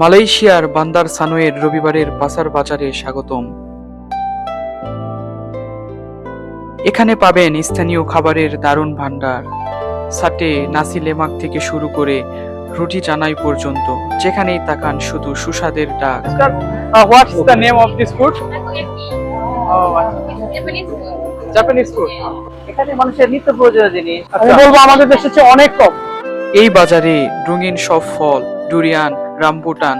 মালয়েশিয়ার বান্দার সানোয়ের রবিবারের পাসার বাজারে স্বাগতম এখানে পাবেন স্থানীয় খাবারের দারুণ ভান্ডার সাটে নাসি লেমাক থেকে শুরু করে রুটি জানাই পর্যন্ত যেখানেই তাকান শুধু সুস্বাদের ডাক Uh, what's the name of this food? Japanese food. Japanese food. এখানে মানুষের নিত্য প্রয়োজনীয় জিনিস আমি বলব আমাদের দেশের অনেক কম এই বাজারে রঙিন সব ফল ডুরিয়ান রামবুটান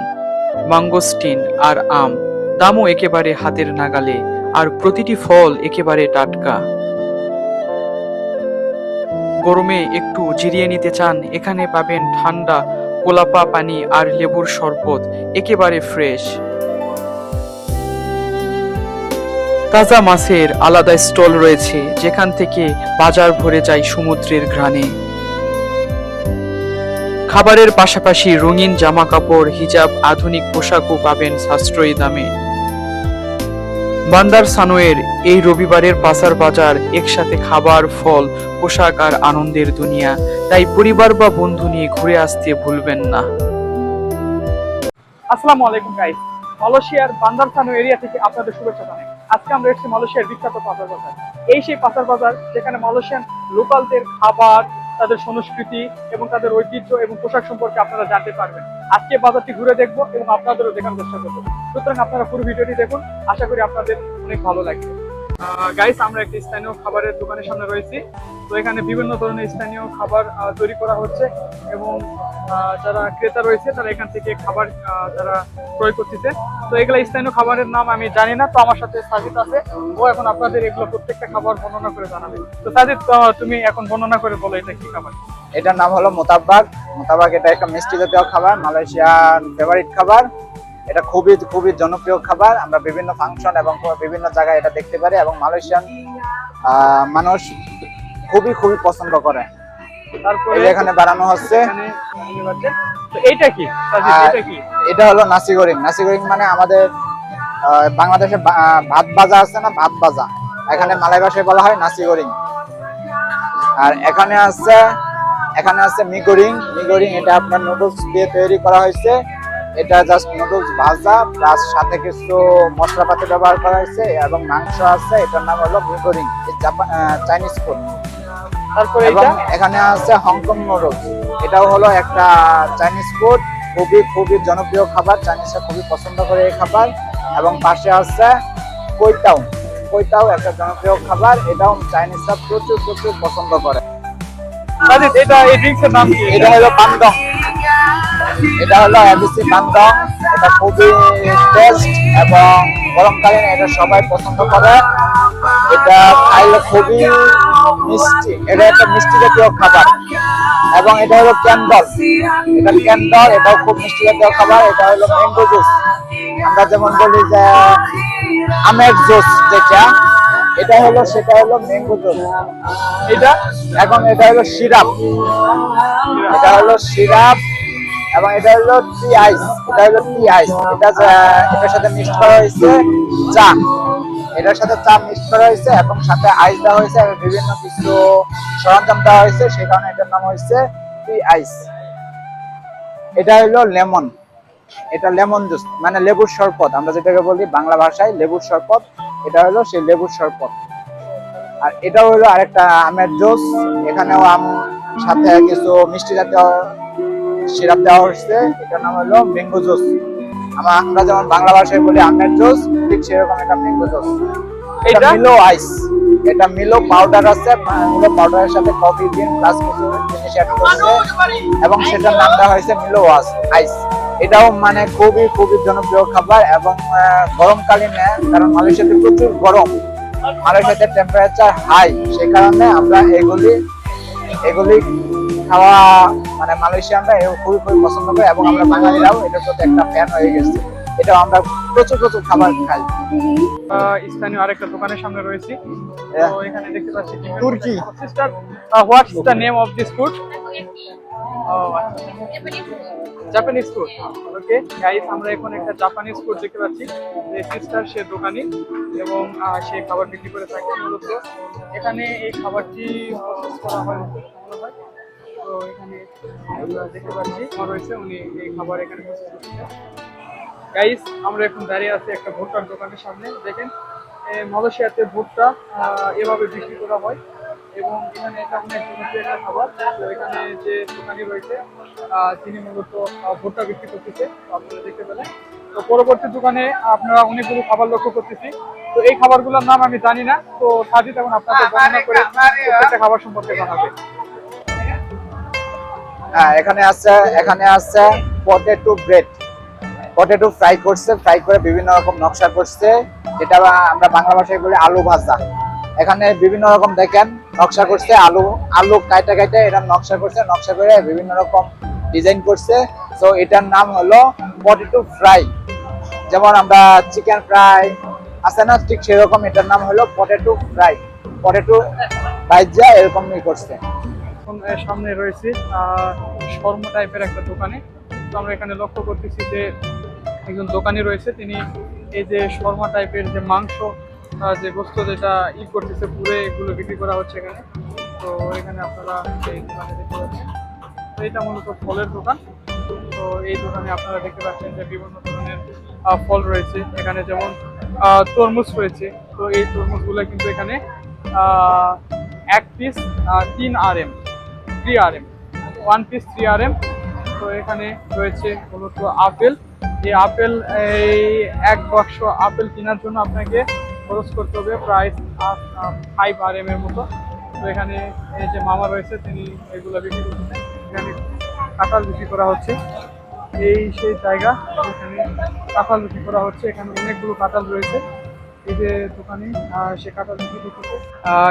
ম্যাঙ্গোস্টিন আর আম। দামও একেবারে হাতের নাগালে, আর প্রতিটি ফল একেবারে টাটকা। গরমে একটু জিরিয়ে নিতে চান, এখানে পাবেন ঠান্ডা কোলাপা পানি আর লেবুর শরবত, একেবারে ফ্রেশ। তাজা মাছের আলাদা স্টল রয়েছে, যেখান থেকে বাজার ভরে যায় সমুদ্রের ঘ্রাণে। খাবারের পাশাপাশি রঙিন জামা কাপড় হিজাব, আধুনিক পোশাকও পাবেন সাশ্রয়ী দামে। বান্দার সানোয়ের এই রবিবারের পাসার বাজার একসাথে খাবার, ফল, পোশাক আর আনন্দের দুনিয়া। তাই পরিবার বা বন্ধু নিয়ে ঘুরে আসতে ভুলবেন না। আসসালামু আলাইকুম গাইস মালয়েশিয়ার বান্দারসানো এরিয়া থেকে আপনাদের শুভেচ্ছা জানাই। আজকে আমরা এসেছি মালয়েশিয়ার বিখ্যাত পাচার বাজার। এই সেই পাচার বাজার যেখানে মালয়েশিয়ান লোকালদের খাবার তাদের সংস্কৃতি এবং তাদের ঐতিহ্য এবং পোশাক সম্পর্কে আপনারা জানতে পারবেন। আজকে বাজারটি ঘুরে দেখব এবং আপনাদেরও দেখার চেষ্টা করব। সুতরাং আপনারা পুরো ভিডিওটি দেখুন। আশা করি আপনাদের অনেক ভালো লাগবে। গাইস আমরা একটি স্থানীয় খাবারের দোকানের সামনে রয়েছি। তো এখানে বিভিন্ন ধরনের স্থানীয় খাবার তৈরি করা হচ্ছে এবং যারা ক্রেতা রয়েছে, তারা এখান থেকে খাবার তারা ক্রয় করতেছে। তো এগুলা স্থানীয় খাবারের নাম আমি জানি না, তো আমার সাথে সাজিদ আছে। ও এখন আপনাদের এগুলো প্রত্যেকটা খাবার বর্ণনা করে জানাবে। তো সাজিদ তুমি এখন বর্ণনা করে বলো এটা কি খাবার? এটার নাম হলো মোতাব্বাক। মোতাবাক এটা একটা মিষ্টি জাতীয় খাবার মালয়েশিয়ার ফেভারিট খাবার। এটা খুবই খুবই জনপ্রিয় খাবার। আমরা বিভিন্ন ফাংশন এবং বিভিন্ন জায়গায় এটা দেখতে পারি এবং মালয়েশিয়ান মানুষ খুবই খুবই পছন্দ করে। তারপরে এখানে বানানো হচ্ছে। এইটা কি? এটা হলো নাসি গরিং নাসি গরিং মানে আমাদের বাংলাদেশে ভাত ভাজা আছে না? ভাত ভাজা এখানে মালাই ভাষায় বলা হয় নাসি গরিং আর এখানে আছে এখানে আছে মিগরিং মিগরিং এটা আপনার নুডলস দিয়ে তৈরি করা হয়েছে। এটা জাস্ট নুডলস ভাজা প্লাস সাথে কিছু মশলাপাতি ব্যবহার করা হয়েছে এবং মাংস আছে এটার নাম হলো মিগরিং চাইনিজ ফুড তারপরে এখানে আছে হংকং নুডলস এটাও হলো একটা চাইনিজ ফুড খুবই খুবই জনপ্রিয় খাবার চাইনিজরা খুবই পছন্দ করে এই খাবার। এবং পাশে আছে কৈতাও কৈতাও একটা জনপ্রিয় খাবার এটাও চাইনিজরা প্রচুর প্রচুর পছন্দ করে। এটা এই ড্রিঙ্কস এর নাম কি? এটা হলো পান্দং এটা হলো এবিসি পান্দং এটা খুবই টেস্ট এবং গরমকালীন এটা সবাই পছন্দ করে। এটা খাইলে খুবই মিষ্টি। এটা একটা মিষ্টি জাতীয় খাবার। এবং এটা হলো ক্যান্ডল। এটা ক্যান্ডল, এটাও খুব মিষ্টি জাতীয় খাবার। এটা হলো ম্যাঙ্গো জুস। আমরা যেমন বলি যে আমের জুস যেটা, এটা হলো, সেটা হলো ম্যাঙ্গো জুস। এটা? এখন এটা হলো সিরাপ। এটা হলো সিরাপ। এবং এটা হলো টি আইস এটা হলো টি আইস এটা এটার সাথে মিক্স করা হয়েছে চা। এটার সাথে চা মিক্স করা হয়েছে এবং সাথে আইস দেওয়া হয়েছে এবং বিভিন্ন কিছু সরঞ্জাম দেওয়া হয়েছে, সেই কারণে এটার নাম হয়েছে টি আইস এটা হলো লেমন এটা লেমন জুস মানে লেবুর শরবত। আমরা যেটাকে বলি বাংলা ভাষায় লেবুর শরবত, এটা হলো সেই লেবুর শরবত। আর এটাও হলো আরেকটা আমের জুস। এখানেও আম, সাথে কিছু মিষ্টি জাতীয় সিরাপ দেওয়া হচ্ছে এটার নাম হলো ম্যাঙ্গো জুস আমরা যেমন বাংলা ভাষায় বলি আমের জুস ঠিক সেরকম এটা ম্যাঙ্গো জুস এটা? মিলো আইস এটা মিলো পাউডার আছে। মিলো পাউডারের সাথে কফি বিন প্লাস কিছু জিনিস অ্যাড করছে। এবং সেটার নাম দেওয়া হয়েছে মিলো ওয়াস আইস এটাও মানে খুবই খুবই জনপ্রিয় খাবার এবং গরমকালীনে কারণ মালয়েশিয়াতে প্রচুর গরম। মালয়েশিয়াতে টেম্পারেচার হাই সেই কারণে আমরা এগুলি এগুলি খাওয়া মানে মালয়েশিয়ানরা খুবই খুবই পছন্দ করে এবং আমরা বাঙালিরাও এটার প্রতি একটা ফ্যান হয়ে গেছে। এটা আমরা প্রচুর প্রচুর খাবার খাই। স্থানীয় আরেকটা দোকানের সামনে রয়েছি। তো এখানে দেখতে পাচ্ছি তুর্কি। Sister what's the name of this food Japanese food okay guys আমরা এখন একটা জাপানিজ ফুড দেখতে পাচ্ছি। যে সিস্টার সে দোকানি এবং সে খাবার বিক্রি করে থাকে মূলত। এখানে এই খাবারটি প্রসেস করা হয়। তো এখানে আমরা দেখতে পাচ্ছি রয়েছে উনি এই খাবার এখানে গাইস আমরা এখন দাঁড়িয়ে আছি একটা ভুট্টার দোকানের সামনে। দেখেন মালয়েশিয়াতে ভুট্টা এভাবে বিক্রি করা হয় এবং এখানে এটা অনেক জনপ্রিয় একটা খাবার। তো এখানে যে দোকানি রয়েছে তিনি মূলত ভুট্টা বিক্রি করতেছে আপনারা দেখতে পেলেন। তো পরবর্তী দোকানে আপনারা অনেকগুলো খাবার লক্ষ্য করতেছি। তো এই খাবারগুলোর নাম আমি জানি না তো সাজিদ এখন আপনাদের বর্ণনা করে প্রত্যেকটা খাবার সম্পর্কে জানাবে। হ্যাঁ এখানে আছে এখানে আছে পটেটো ব্রেড পটেটো ফ্রাই করছে ফ্রাই করে বিভিন্ন রকম নকশা করছে। যেটা আমরা বাংলা ভাষায় বলি আলু ভাজা। এখানে বিভিন্ন রকম দেখেন, নকশা করছে আলু আলু কাইটা কাইটা এটা নকশা করছে, নকশা করে বিভিন্ন রকম ডিজাইন করছে। তো এটার নাম হলো পটেটো ফ্রাই যেমন আমরা চিকেন ফ্রাই আছে না? ঠিক সেরকম এটার নাম হলো পটেটো ফ্রাই পটেটো ভাইজা এরকমই করছে। এখন সামনে রয়েছে শর্মা টাইপের একটা দোকানে। তো আমরা এখানে লক্ষ্য করতেছি যে একজন দোকানি রয়েছে, তিনি এই যে শর্মা টাইপের যে মাংস যে গোস্ত যেটা ই করতেছে, পুরে এগুলো বিক্রি করা হচ্ছে এখানে। তো এখানে আপনারা এই দোকানে দেখতে পাচ্ছেন। তো এটা মূলত ফলের দোকান। তো এই দোকানে আপনারা দেখতে পাচ্ছেন যে বিভিন্ন ধরনের ফল রয়েছে। এখানে যেমন তরমুজ রয়েছে। তো এই তরমুজগুলো কিন্তু এখানে এক পিস তিন R M three R M one piece three R M তো এখানে রয়েছে মূলত আপেল। এই আপেল, এই এক বাক্স আপেল কেনার জন্য আপনাকে খরচ করতে হবে প্রায় ফাইভ আর এম এর মতো। তো এখানে এই যে মামা রয়েছে, তিনি এগুলো বিক্রি করতেছেন এখানে কাঁঠাল বিক্রি করা হচ্ছে। এই সেই জায়গা, এখানে কাঁঠাল বিক্রি করা হচ্ছে। এখানে অনেকগুলো কাঁঠাল রয়েছে। এই যে দোকানে সে কাঁঠাল বিক্রি করতেছে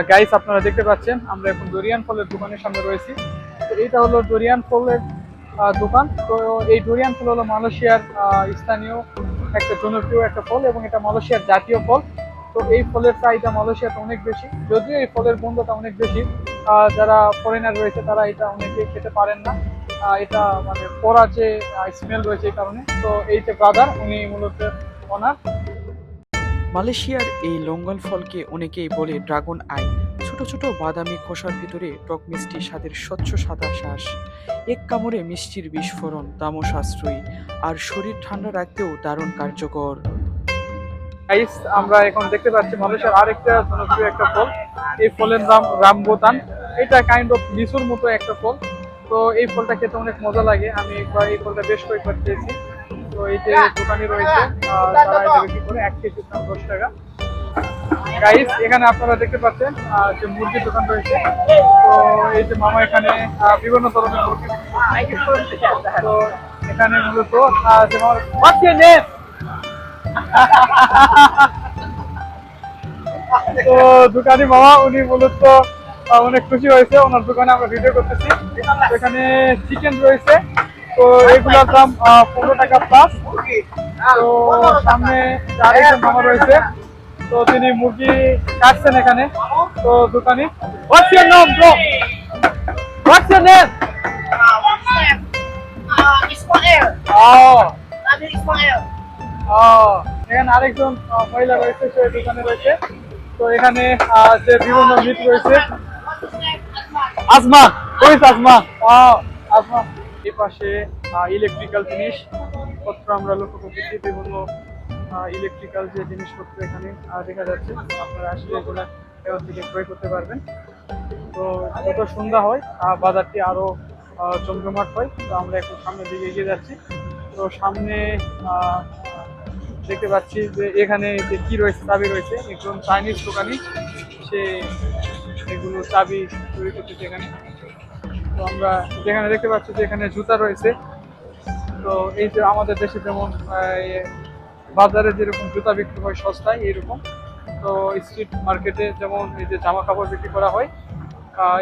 গাইস আপনারা দেখতে পাচ্ছেন, আমরা এখন ডোরিয়ান ফলের দোকানের সামনে রয়েছি। তো এইটা হলো ডোরিয়ান ফলের দোকান। তো এই ডোরিয়ান ফল হলো মালয়েশিয়ার স্থানীয় একটা জনপ্রিয় একটা ফল এবং এটা মালয়েশিয়ার জাতীয় ফল। তো এই ফলের চাহিদা মালয়েশিয়াতে অনেক বেশি। যদিও এই ফলের বন্ধটা অনেক বেশি। যারা ফরেনার রয়েছে, তারা এটা অনেকে খেতে পারেন না। এটা মানে পড়া যে স্মেল রয়েছে এই কারণে। তো এই যে ব্রাদার উনি মূলত ওনার মালয়েশিয়ার এই লঙ্গল ফলকে অনেকেই বলে ড্রাগন আই। ছোট ছোট বাদামি খোসার ভিতরে টক মিষ্টি স্বাদের স্বচ্ছ সাদা শ্বাস এক কামড়ে মিষ্টির বিস্ফোরণ দামও সাশ্রয়ী, আর শরীর ঠান্ডা রাখতেও দারুণ কার্যকর। আমরা এখন দেখতে পাচ্ছি মালয়েশিয়ার আরেকটা জনপ্রিয় একটা ফল। এই ফলের নাম রামবোতান। এটা কাইন্ড অফ লিচুর মতো একটা ফল। তো এই ফলটা খেতে অনেক মজা লাগে। আমি এই ফলটা বেশ কয়েকবার খেয়েছি। তো এই যে দোকানি রয়েছে আহ, তারা এটা বিক্রি করে এক কেজির দাম দশ টাকা। গাইস এখানে আপনারা দেখতে পাচ্ছেন যে মুরগির দোকান রয়েছে। তো এই যে মামা এখানে বিভিন্ন ধরনের মুরগি তো এখানে মূলত যে? তো দোকানি মামা উনি মূলত অনেক খুশি হয়েছে। ওনার দোকানে আমরা ভিডিও করতেছি। এখানে চিকেন রয়েছে। তো এগুলোর দাম পনেরো টাকা প্লাস তো সামনে আরেকজন মামা রয়েছে। তো তিনি মুরগি কাটছেন এখানে। তো দোকানি। হোয়াটস নাম ব্রো নেম এখানে আরেকজন মহিলা রয়েছে সে দোকানে রয়েছে। তো এখানে যে বিভিন্ন মিট রয়েছে। আসমা ওই আসমা ও আসমা এই পাশে ইলেকট্রিক্যাল জিনিস পত্র আমরা লক্ষ্য করতেছি বিভিন্ন ইলেকট্রিক্যাল যে জিনিসপত্র এখানে দেখা যাচ্ছে। আপনারা আসলে এগুলো এখান থেকে ক্রয় করতে পারবেন। তো যত সন্ধ্যা হয় বাজারটি আরও আহ, জমজমাট হয় তো আমরা একটু সামনের দিকে এগিয়ে যাচ্ছি। তো সামনে দেখতে পাচ্ছি যে এখানে যে কি রয়েছে চাবি রয়েছে একজন চাইনিজ দোকানি সে এগুলো চাবি তৈরি করতেছে এখানে। তো আমরা যেখানে দেখতে পাচ্ছি যে এখানে জুতা রয়েছে। তো এই যে আমাদের দেশে যেমন বাজারে যেরকম জুতা বিক্রি হয় সস্তায়, এইরকম। তো স্ট্রিট মার্কেটে যেমন এই যে জামা কাপড় বিক্রি করা হয়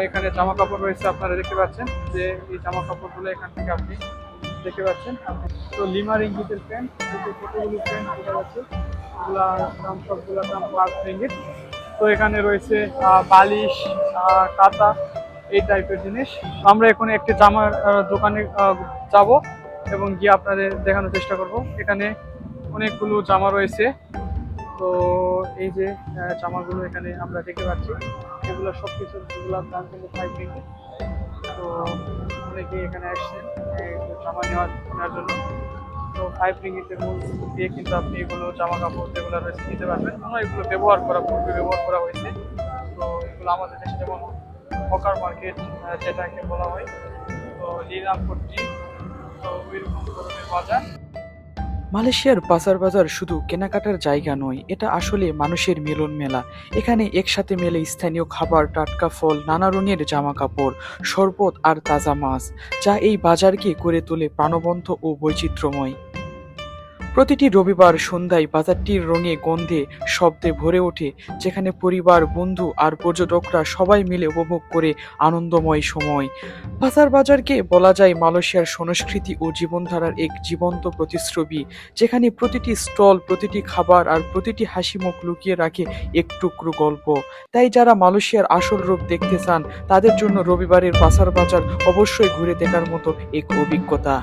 এখানে জামা কাপড় রয়েছে আপনারা দেখতে পাচ্ছেন যে এই জামা কাপড়গুলো এখান থেকে আপনি দেখতে পাচ্ছেন। তো লিমার ইঙ্গিতের প্যান্ট কতগুলো প্যান্ট দেখা যাচ্ছে। এগুলা দাম সবগুলোর দাম পাঁচ রিঙ্গিত। তো এখানে রয়েছে বালিশ কাঁথা এই টাইপের জিনিস। আমরা এখন একটি জামার দোকানে যাব এবং গিয়ে আপনাদের দেখানোর চেষ্টা করব। এখানে অনেকগুলো জামা রয়েছে। তো এই যে জামাগুলো এখানে আমরা দেখতে পাচ্ছি। এগুলো সব কিছু এগুলোর দাম কিন্তু ফাইভ রিঙ্গিত তো অনেকেই এখানে আসছেন জামা নেওয়ার কেনার জন্য। তো ফাইভ রিঙ্গিতের মূল দিয়ে কিন্তু আপনি এগুলো জামা কাপড় যেগুলো রয়েছে নিতে পারবেন। আমরা এগুলো ব্যবহার করা, পূর্বে ব্যবহার করা হয়েছে। তো এগুলো আমাদের দেশে যেমন হকার মার্কেট যেটাকে বলা হয়। তো লীলামপট্টি তো ওইরকম ধরনের বাজার। মালয়েশিয়ার বাজার বাজার শুধু কেনাকাটার জায়গা নয়, এটা আসলে মানুষের মিলন মেলা। এখানে একসাথে মেলে স্থানীয় খাবার, টাটকা ফল, নানা রঙের জামা কাপড় শরবত আর তাজা মাছ, যা এই বাজারকে করে তোলে প্রাণবন্ত ও বৈচিত্র্যময়। প্রতিটি রবিবার সন্ধ্যায় বাজারটির রঙে গন্ধে শব্দে ভরে ওঠে, যেখানে পরিবার, বন্ধু আর পর্যটকরা সবাই মিলে উপভোগ করে আনন্দময় সময়। বাজার বাজারকে বলা যায় মালয়েশিয়ার সংস্কৃতি ও জীবনধারার এক জীবন্ত প্রতিচ্ছবি যেখানে প্রতিটি স্টল, প্রতিটি খাবার আর প্রতিটি হাসি মুখ লুকিয়ে রাখে এক টুকরো গল্প। তাই যারা মালয়েশিয়ার আসল রূপ দেখতে চান, তাদের জন্য রবিবারের বাজার বাজার অবশ্যই ঘুরে দেখার মতো এক অভিজ্ঞতা।